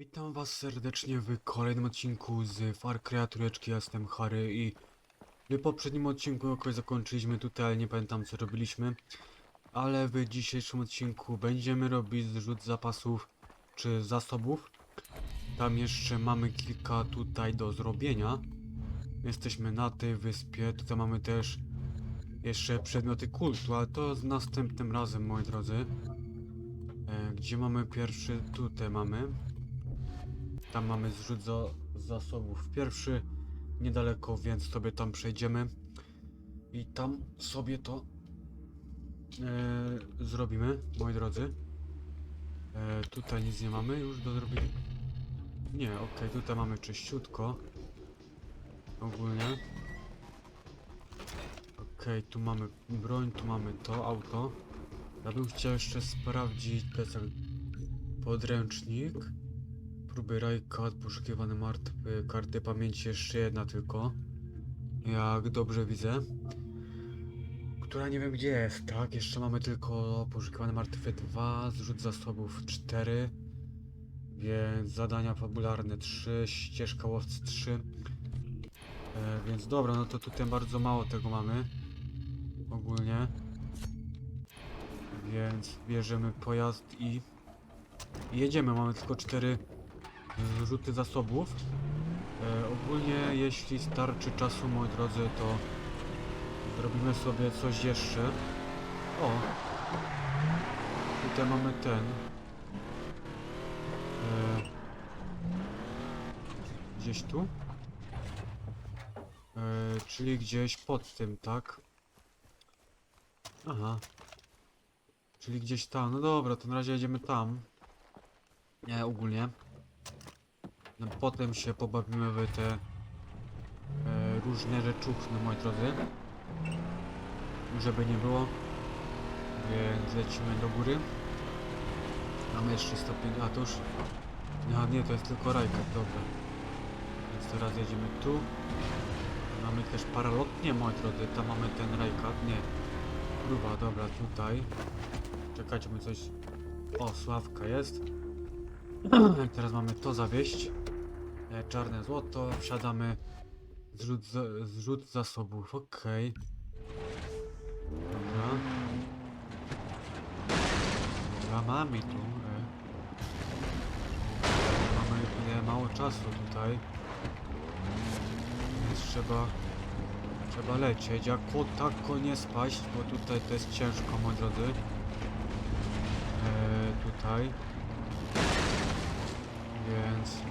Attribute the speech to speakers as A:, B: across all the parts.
A: Witam was serdecznie w kolejnym odcinku z Far Cry'a Trójeczki, ja jestem Harry i w poprzednim odcinku jakoś zakończyliśmy tutaj, nie pamiętam co robiliśmy. Ale w dzisiejszym odcinku będziemy robić zrzut zapasów czy zasobów. Tam jeszcze mamy kilka tutaj do zrobienia. Jesteśmy na tej wyspie, tutaj mamy też jeszcze przedmioty kultu, ale to z następnym razem moi drodzy. E, gdzie mamy pierwszy? Tutaj mamy. Tam mamy zrzut za, zasobów pierwszy, niedaleko, więc sobie tam przejdziemy i tam sobie to e, zrobimy, moi drodzy. E, tutaj nic nie mamy już do zrobienia. Nie, okej, tutaj mamy czyściutko. Ogólnie. Okej, tu mamy broń, tu mamy to, auto. Ja bym chciał jeszcze sprawdzić ten podręcznik. Próby Rajkat, poszukiwane martwy, karty pamięci, jeszcze jedna tylko. Jak dobrze widzę. Która nie wiem gdzie jest, tak? Jeszcze mamy tylko poszukiwane martwe 2, zrzut zasobów 4. Więc zadania fabularne 3, ścieżka łowcy 3. E, więc dobra, no to tutaj bardzo mało tego mamy. Ogólnie. Więc bierzemy pojazd i jedziemy. Mamy tylko 4 rzuty zasobów. E, ogólnie, jeśli starczy czasu, moi drodzy, to zrobimy sobie coś jeszcze. O! Tutaj mamy ten. E, gdzieś tu? E, czyli gdzieś pod tym, tak? Aha. Czyli gdzieś tam. No dobra, to na razie jedziemy tam. Nie, ogólnie. No, potem się pobawimy w te e, różne rzeczuchny, moi drodzy. Żeby nie było. Więc lecimy do góry. Mamy jeszcze stopień. A to już. Nie, to jest tylko rajka, dobra. Więc teraz jedziemy tu. Mamy też paralotnie, moi drodzy. Tam mamy ten rajkat. Nie. Próba, dobra, tutaj. Czekajcie, my coś. O, sławka jest. Teraz mamy to zawieść. E, Czarne złoto, wsiadamy. Zrzut, za, zrzut zasobów, okej. Dobra. Dobra, mamy tu. E. Mamy mało czasu tutaj. Więc trzeba... Trzeba lecieć, jako tako nie spaść, bo tutaj to jest ciężko, moi drodzy. E, tutaj. Więc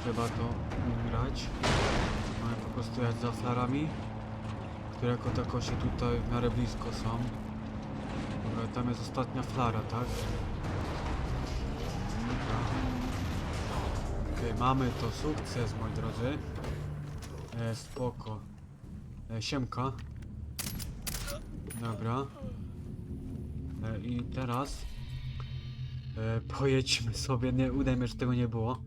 A: trzeba to ugrać. Mamy po prostu jechać za flarami, które jako tako się tutaj w miarę blisko są. Dobra, tam jest ostatnia flara, tak? Okej, mamy to sukces, moi drodzy. E, spoko. E, siemka. Dobra. E, I teraz E, pojedźmy sobie, nie udajmy, że tego nie było.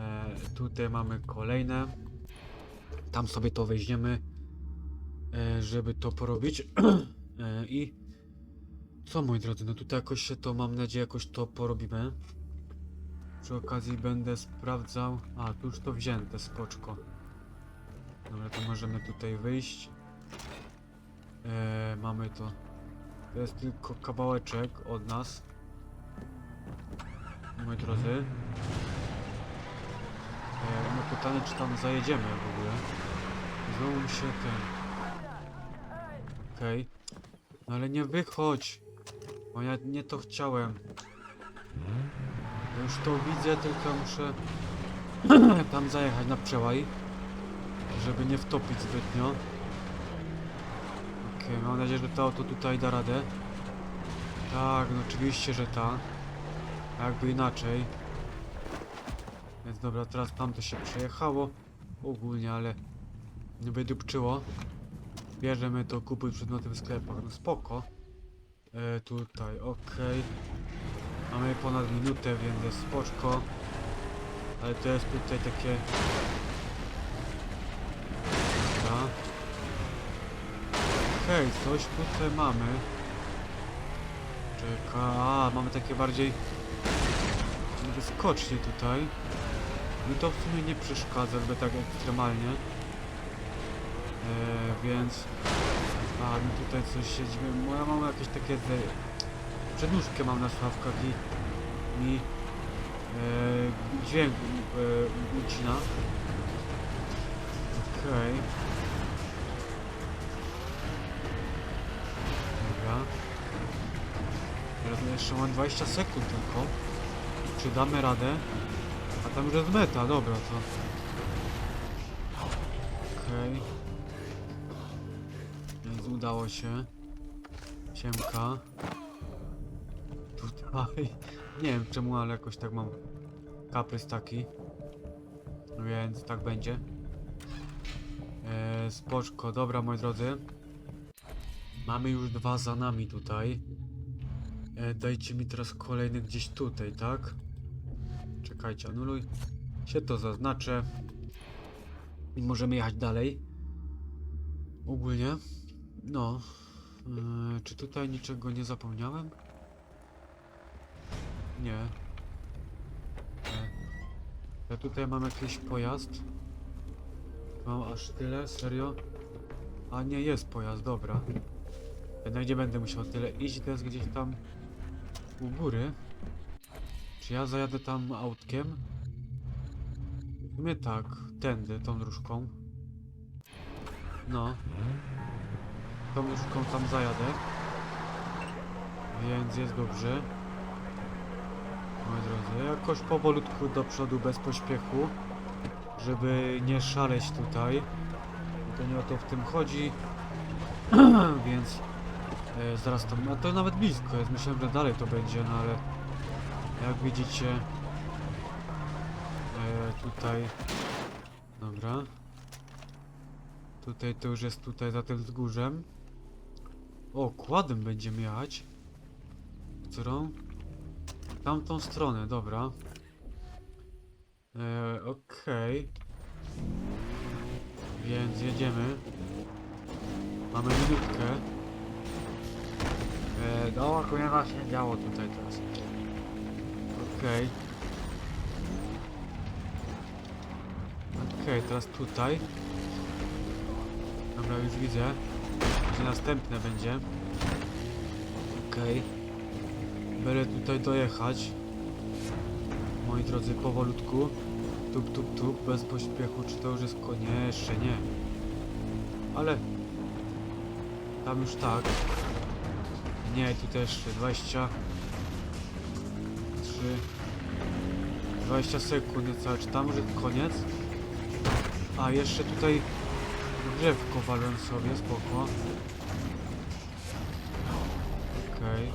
A: E, tutaj mamy kolejne. Tam sobie to weźmiemy, e, żeby to porobić. e, I co moi drodzy, no tutaj jakoś się to, mam nadzieję, jakoś to porobimy. Przy okazji będę sprawdzał. A, tu już to wzięte, spoczko. Dobra, to możemy tutaj wyjść. E, mamy to. To jest tylko kawałeczek od nas moi drodzy. E, no pytanie, czy tam zajedziemy w ogóle. Znowu mi się ten... Okej. No ale nie wychodź! Bo ja nie to chciałem. Już to widzę, tylko muszę tam zajechać na przełaj. Żeby nie wtopić zbytnio. Okej, mam nadzieję, że to auto tutaj da radę. Tak, no oczywiście, że tak. Jakby inaczej. Więc dobra, teraz tam to się przejechało. Ogólnie, ale nie wydupczyło. Bierzemy to, kupuj przedmioty w sklepach. No spoko. E, tutaj, okej. Mamy ponad minutę, więc jest spoczko. Ale to jest tutaj takie... Dobra. Okej, coś tutaj mamy. Czeka, a mamy takie bardziej wyskocznie tutaj. Mi to w sumie nie przeszkadza, żeby tak ekstremalnie. E, więc... A, mi tutaj coś siedzimy. Moja mama jakieś takie... Ze... Przednóżkę mam na sławkach i... Mi... E, dźwięk e, ucina. Okej. Dobra. Teraz jeszcze mam 20 sekund tylko. Czy damy radę? Tam już jest meta, dobra to. Okej. Więc udało się. Siemka. Tutaj. Nie wiem czemu, ale jakoś tak mam kaprys taki. Więc tak będzie. Eee, spoczko, dobra moi drodzy. Mamy już dwa za nami tutaj. E, dajcie mi teraz kolejny gdzieś tutaj, tak? Czekajcie, anuluj. Się to zaznaczę. I możemy jechać dalej. Ogólnie. No. E, czy tutaj niczego nie zapomniałem? Nie. E, ja tutaj mam jakiś pojazd. Mam aż tyle, serio? A nie, jest pojazd, dobra. Jednak nie będę musiał tyle iść, to jest gdzieś tam u góry. Czy ja zajadę tam autkiem? Sumie tak, tędy, tą dróżką. No. Tą dróżką tam zajadę. Więc jest dobrze. Moi drodzy, jakoś powolutku do przodu, bez pośpiechu. Żeby nie szaleć tutaj. To nie o to w tym chodzi. Więc e, zaraz tam, a to nawet blisko jest, myślałem, że dalej to będzie, no ale jak widzicie e, tutaj, dobra, tutaj to już jest tutaj za tym wzgórzem. O, kładem będziemy jechać. Którą? Tamtą stronę, dobra. E, Okej. Więc jedziemy. Mamy minutkę. E, no, kurwa się działo tutaj teraz. Okej. Okej, teraz tutaj. Dobra, już widzę. Że następne będzie. Okej. Będę tutaj dojechać. Moi drodzy, powolutku. Tup, tup, tup, bez pośpiechu. Czy to już jest konie? Jeszcze nie. Ale... Tam już tak. Nie, tu też 20... 3... 20 sekund. Czy tam jest koniec? A, jeszcze tutaj drzewko walłem sobie, spoko. Okej.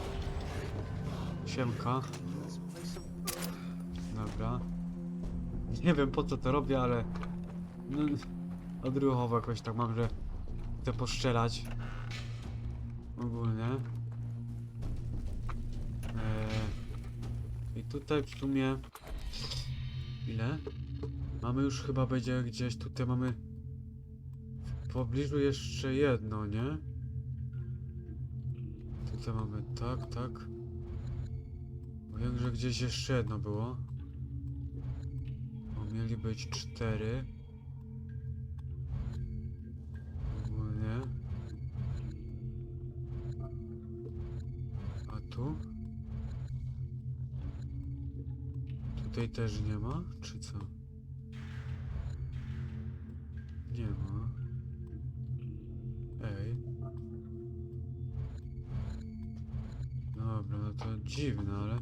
A: Siemka. Dobra. Nie wiem po co to robię, ale... No, odruchowo jakoś tak mam, że chcę poszczelać. Ogólnie. Tutaj w sumie... Ile? Mamy już chyba będzie gdzieś, tutaj mamy... W pobliżu jeszcze jedno, nie? Tutaj mamy tak, tak. Wiem, że gdzieś jeszcze jedno było. Bo mieli być cztery. Tutaj też nie ma? Czy co? Nie ma. Ej. Dobra, no to dziwne, ale...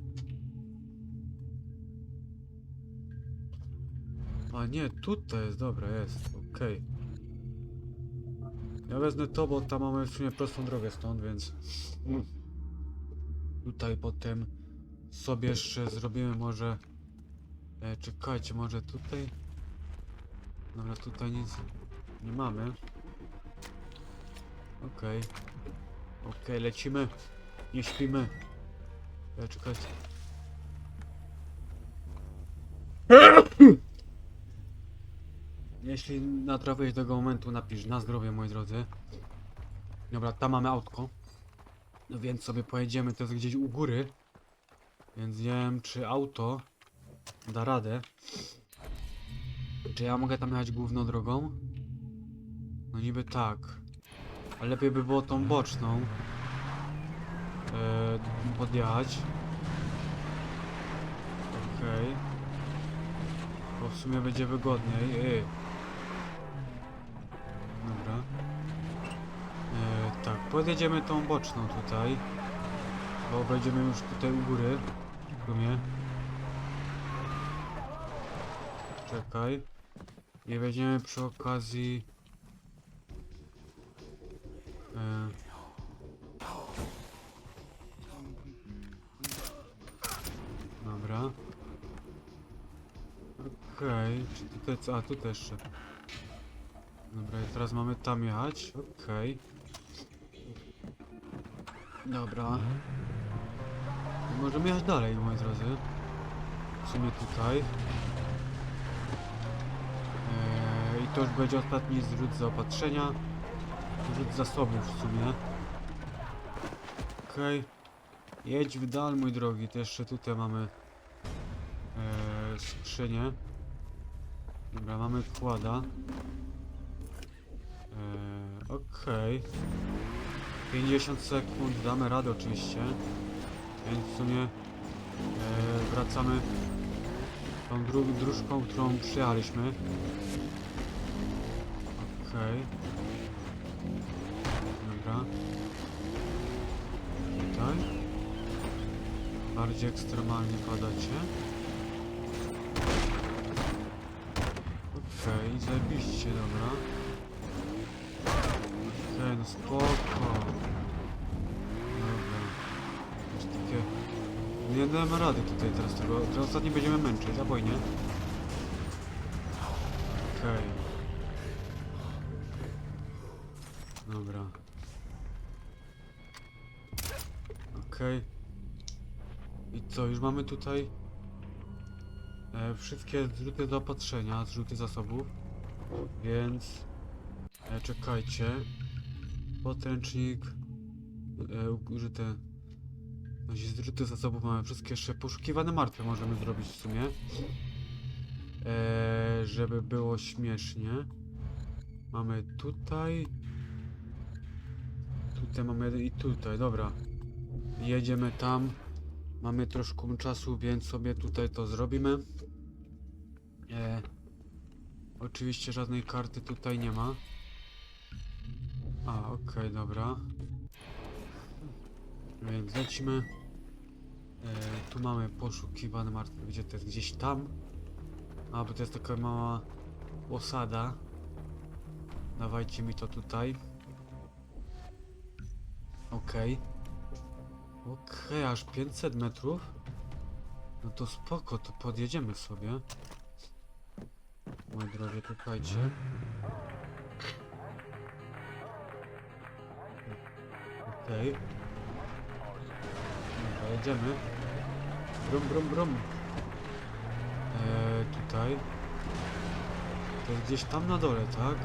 A: A nie, tutaj jest, dobra, jest, okej. Ja wezmę to, bo tam mamy w sumie prostą drogę stąd, więc... Tutaj potem sobie jeszcze zrobimy może... E, czekajcie, może tutaj... Dobra, tutaj nic nie mamy. Okej. Okej, lecimy. Nie śpimy. E, czekajcie. Jeśli natrafiłeś do tego momentu, napisz na zdrowie, moi drodzy. Dobra, tam mamy autko. No więc sobie pojedziemy, to jest gdzieś u góry. Więc nie wiem, czy auto da radę. Czy ja mogę tam jechać główną drogą? No niby tak. Ale lepiej by było tą boczną e, podjechać. Okej. Bo w sumie będzie wygodniej. Ej. Dobra. E, tak, podjedziemy tą boczną tutaj. Bo będziemy już tutaj u góry. W sumie. Czekaj. I weźmiemy przy okazji... E... Dobra. Okej, czy tutaj co? A, tu też jeszcze. Dobra, i teraz mamy tam jechać. Okej. Dobra. I możemy jechać dalej, moi drodzy. W sumie tutaj. To już będzie ostatni zrzut zaopatrzenia. Zrzut zasobów w sumie. Okej. Jedź w dal, mój drogi. To jeszcze tutaj mamy eee, skrzynię. Dobra, mamy kłada. Eee, Okej. 50 sekund, damy radę oczywiście. Więc w sumie e, wracamy tą dróżką, którą przyjechaliśmy. Okej. Dobra. Tutaj. Bardziej ekstremalnie padacie. Okej, zajebiście, dobra. Okej, no spoko. Dobra. Już takie... Nie damy rady tutaj teraz tego. Teraz ostatni będziemy męczyć, zabojnie. Okej. Mamy tutaj e, wszystkie zrzuty zaopatrzenia, zrzuty zasobów. Więc e, czekajcie. Podręcznik e, użyte zrzuty zasobów mamy wszystkie jeszcze poszukiwane martwe możemy zrobić w sumie. E, żeby było śmiesznie. Mamy tutaj. Tutaj mamy jeden i tutaj, dobra. Jedziemy tam. Mamy troszkę czasu, więc sobie tutaj to zrobimy. E, oczywiście żadnej karty tutaj nie ma. A, okej, dobra. Więc lecimy. E, tu mamy poszukiwany martwy. Gdzie to jest? Gdzieś tam. A, bo to jest taka mała osada. Dawajcie mi to tutaj. Okej. Okej, aż 500 metrów. No to spoko, to podjedziemy sobie. Moi drodzy, czekajcie. Okej. Dobra, jedziemy. Brum, brum, brum. Eee, tutaj. To jest gdzieś tam na dole, tak?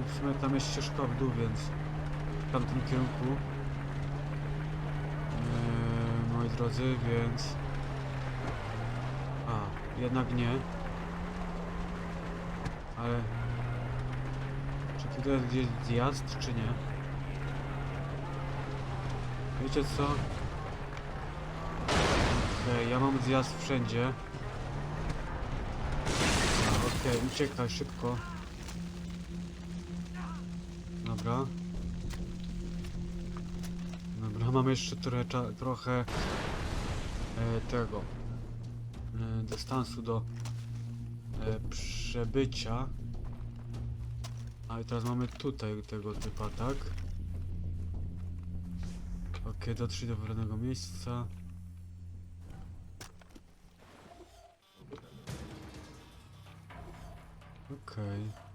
A: I w sumie tam jest ścieżka w dół, więc w tamtym kierunku. Drodzy, więc... A, jednak nie. Ale... Czy tutaj jest gdzieś zjazd, czy nie? Wiecie co? Okej, ja mam zjazd wszędzie. Okej, uciekaj szybko. Dobra. Dobra, mamy jeszcze trochę, trochę tego e, dystansu do e, przebycia. A i teraz mamy tutaj tego typa, tak? Okej, dotrzyj do wybranego miejsca. Okej. Dobra.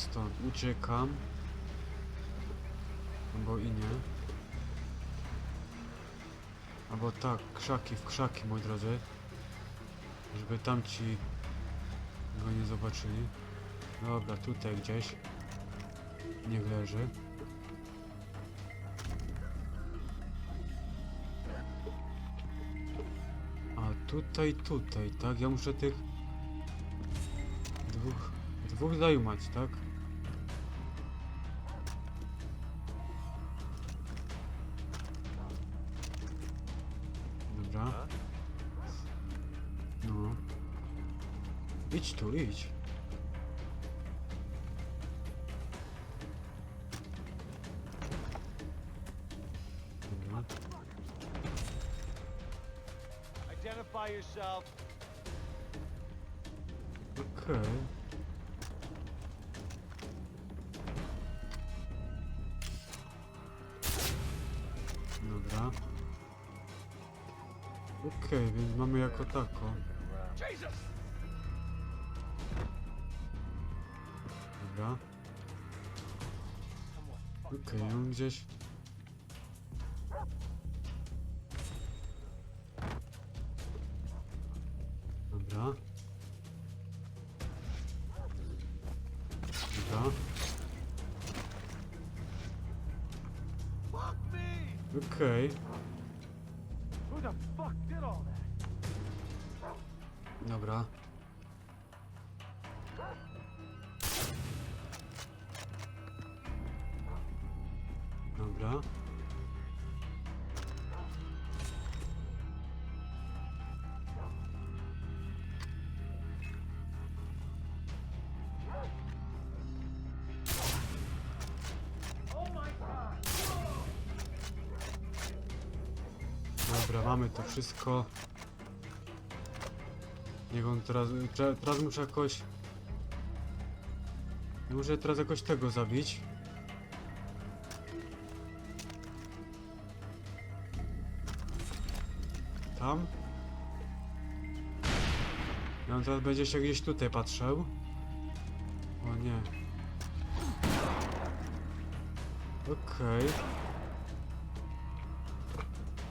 A: Stąd uciekam. Albo i nie. Albo tak, krzaki w krzaki, moi drodzy. Żeby tamci go nie zobaczyli. Dobra, tutaj gdzieś. Niech leży. A tutaj, tutaj, tak? Ja muszę tych dwóch, dwóch zajumać, tak? Idź. Dobra.
B: Identify yourself.
A: Okej. Dobra. Okej, więc mamy jako tako.
B: Jesus!
A: Dobra. Okej, on gdzieś... Dobra, mamy to wszystko. Niech on teraz... Teraz muszę jakoś... Muszę teraz jakoś tego zabić. Tam? I on teraz będzie się gdzieś tutaj patrzył. O nie. Okej.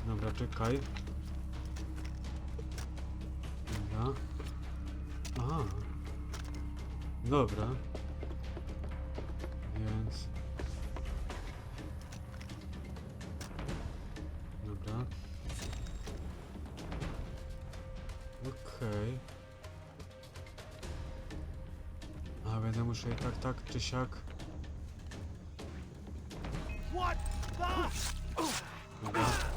A: Dobra, czekaj. Dobra. Aha. Dobra. Więc... Dobra. Okej. A będę muszę i tak, tak czy siak. Dobra.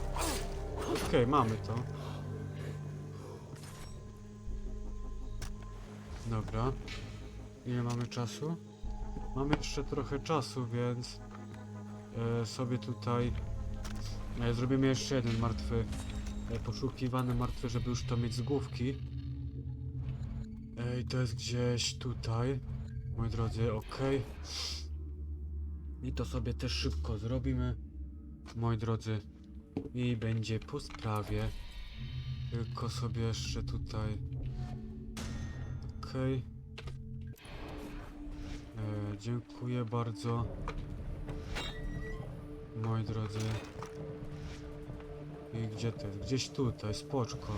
A: Okej, mamy to. Dobra. Ile mamy czasu? Mamy jeszcze trochę czasu, więc e, sobie tutaj e, zrobimy jeszcze jeden martwy, e, poszukiwany martwy, żeby już to mieć z główki. E, I to jest gdzieś tutaj, moi drodzy, ok. I to sobie też szybko zrobimy, moi drodzy. I będzie po sprawie. Tylko sobie jeszcze tutaj. Okej. E, dziękuję bardzo. Moi drodzy. I gdzie to jest? Gdzieś tutaj, spoczko.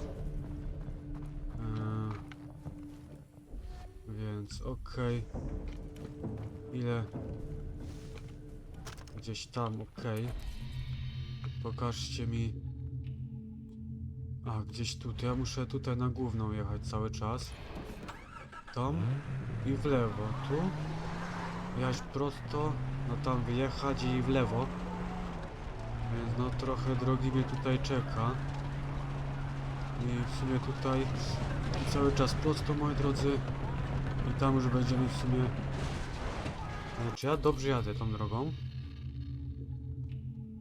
A: E, więc okej. Ile? Gdzieś tam, okej. Pokażcie mi. A, gdzieś tutaj. Ja muszę tutaj na główną jechać cały czas. Tam i w lewo. Tu. Jechać prosto. No tam wyjechać i w lewo. Więc no trochę drogi mnie tutaj czeka. I w sumie tutaj cały czas prosto, moi drodzy. I tam już będziemy w sumie... Czy ja dobrze jadę tą drogą?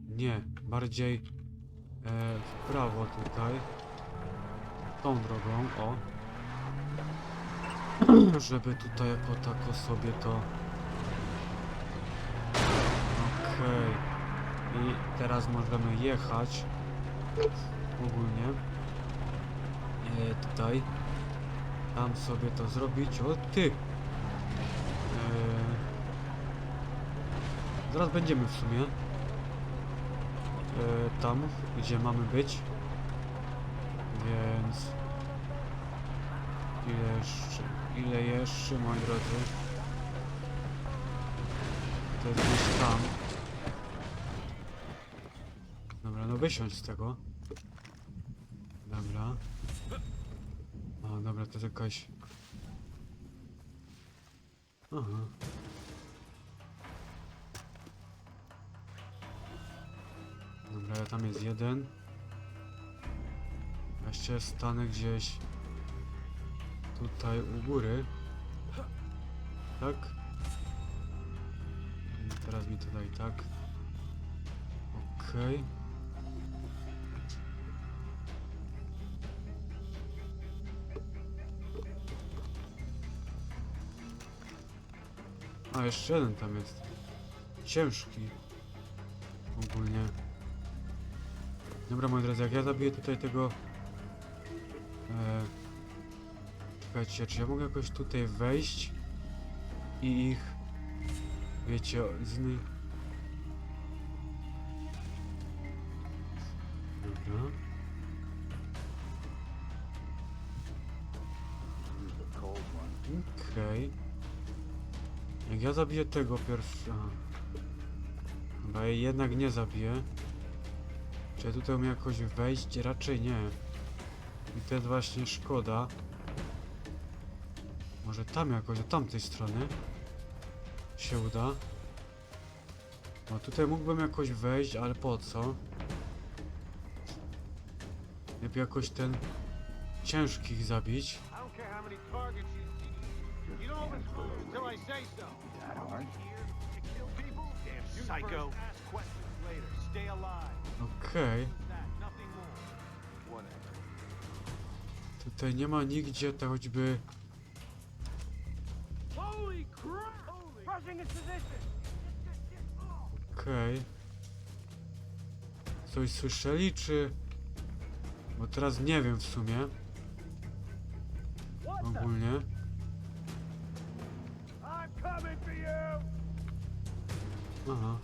A: Nie, bardziej e, w prawo tutaj. Tą drogą, o. Żeby tutaj jako tako sobie to... Okej. I teraz możemy jechać. Ogólnie. E, tutaj. Tam sobie to zrobić. O ty! E, zaraz będziemy w sumie. E, tam, gdzie mamy być. Więc... Ile jeszcze? Ile jeszcze, moi drodzy? To jest gdzieś tam. Dobra, no wysiądź z tego. Dobra. O, dobra, to jest jakaś... Aha. Ja tam jest jeden. Jeszcze stanę gdzieś tutaj u góry. Tak? I Teraz mi tutaj tak. Okej. A, jeszcze jeden tam jest. Ciężki. Ogólnie. Dobra, moi drodzy, jak ja zabiję tutaj tego... E, czekajcie, czy ja mogę jakoś tutaj wejść i ich... Wiecie, z innej... Dobra. Okej. Jak ja zabiję tego pierwszego... Chyba jej jednak nie zabiję. Czy ja tutaj umiem jakoś wejść? Raczej nie. I to jest właśnie szkoda. Może tam jakoś, od tamtej strony się uda. No tutaj mógłbym jakoś wejść, ale po co? Lepiej jakoś ten ciężkich zabić.
B: Psycho. Ask questions later. Stay alive.
A: Okej. Tutaj nie ma nigdzie to choćby... Okej. Coś słyszeli, czy... Bo teraz nie wiem w sumie, ogólnie. Aha.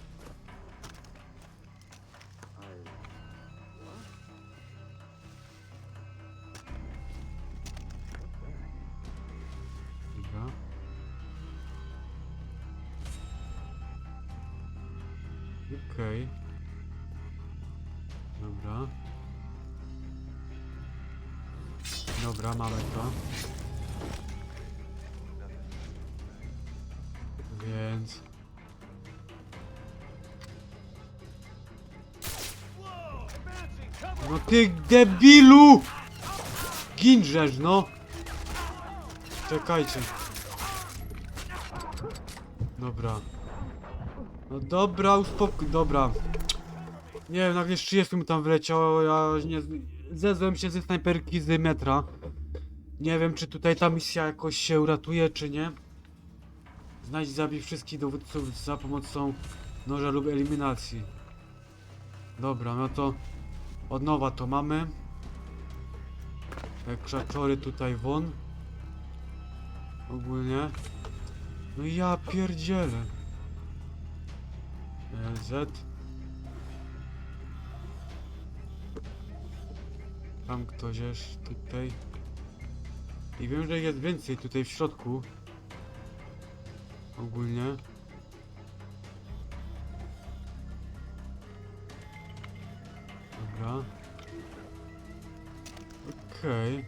A: No ty debilu! Ginżesz, no! Czekajcie. Dobra. No dobra, uspokój, dobra. Nie wiem, nagle 30 mu tam wleciało, ja nie... Zezłem się ze snajperki z metra. Nie wiem, czy tutaj ta misja jakoś się uratuje, czy nie. Znajdź zabij wszystkich dowódców za pomocą noża lub eliminacji. Dobra, no to... Od nowa to mamy. Te krzaczory tutaj won. Ogólnie. No ja pierdzielę. E, Z. Tam ktoś jest tutaj. I wiem, że jest więcej tutaj w środku. Ogólnie. Okej.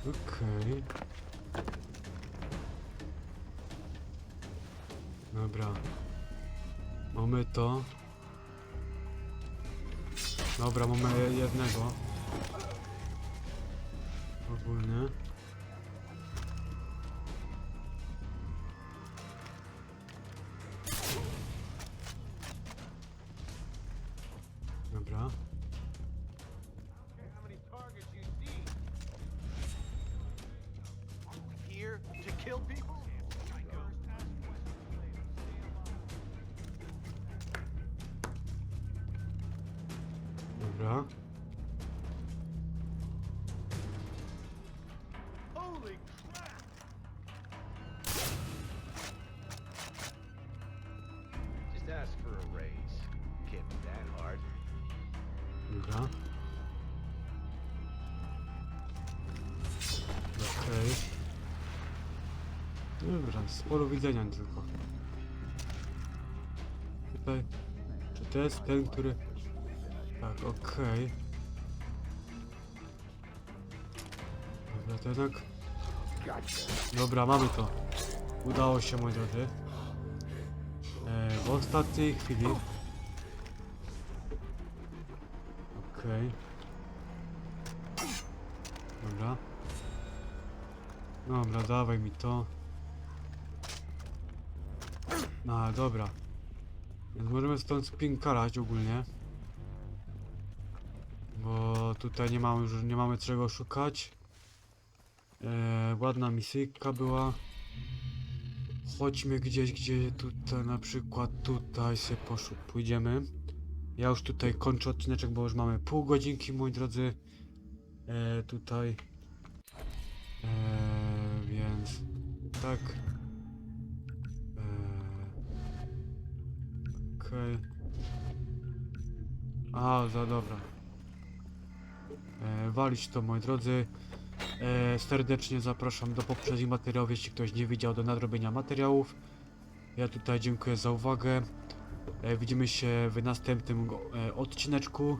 A: Okej. Dobra. Mamy to. Dobra, mamy jednego. Dobra. Okej. Dobra, sporo widzenia tylko. Tutaj. Czy to jest ten, który... Tak, okej. Dobra, to jednak... Dobra, mamy to. Udało się, moi drodzy. E, w ostatniej chwili... Okej. Dobra. Dobra, dawaj mi to. No, dobra. Więc możemy stąd spinkarać ogólnie. Bo tutaj nie mamy już nie mamy czego szukać. Eee, ładna misyjka była. Chodźmy gdzieś, gdzie tutaj na przykład tutaj się poszu pójdziemy. Ja już tutaj kończę odcineczek, bo już mamy pół godzinki, moi drodzy. E, tutaj. E, więc tak. E, Okej. A, za dobra. E, walić to, moi drodzy. E, serdecznie zapraszam do poprzednich materiałów, jeśli ktoś nie widział, do nadrobienia materiałów. Ja tutaj dziękuję za uwagę. E, widzimy się w następnym e, odcineczku.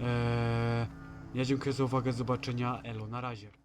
A: E, ja dziękuję za uwagę, zobaczenia. Elo, na razie.